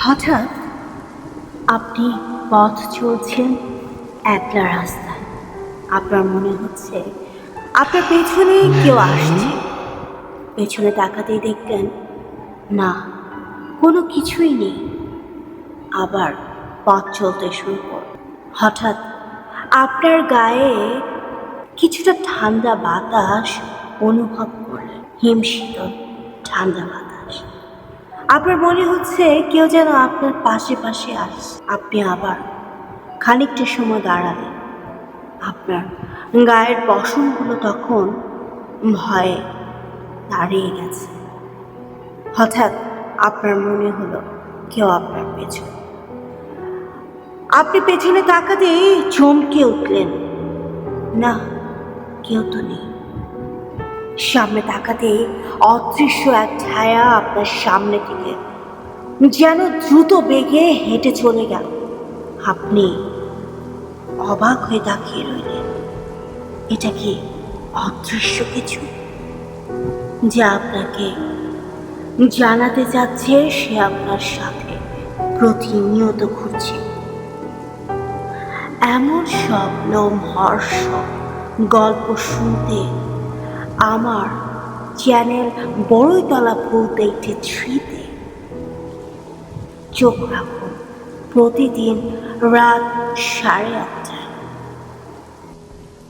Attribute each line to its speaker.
Speaker 1: হঠাৎ আপনি পথ চলছেন একলা রাস্তায়। আপনার মনে হচ্ছে আপনার পেছনে কেউ আসছে। পেছনে তাকাতেই দেখলেন, না, কোনো কিছুই নেই। আবার পথ চলতে শুরু কর হঠাৎ আপনার গায়ে কিছুটা ঠান্ডা বাতাস অনুভব করলেন। হিমশীতল ঠান্ডা বাতাস। আপনার মনে হচ্ছে কেউ যেন আপনার পাশে পাশে আস আপনি আবার খানিকটা সময় দাঁড়ালেন। আপনার গায়ের পশমগুলো তখন ভয়ে দাঁড়িয়ে গেছে। হঠাৎ আপনার মনে হলো কেউ আপনার পেছনে। আপনি পেছনে তাকাতেই চমকে উঠলেন। না, কেউ তো নেই। সামনে তাকাতে অদৃশ্য এক ছায়া আপনার সামনে থেকে যেন দ্রুত বেগে হেঁটে চলে গেল। আপনি অবাক হয়ে তাকিয়ে রইলেন। এটা কি অদৃশ্য কিছু? যা আপনাকে জানাতে চাচ্ছে সে আপনার সাথে প্রতিনিয়ত ঘুরছে। এমন সব লোমহর্ষ গল্প শুনতে আমার চ্যানেল বড়ইতলা ভুলতে একটি থ্রিতে চোখ রাখুন। প্রতিদিন রাত সাড়ে আটটায়।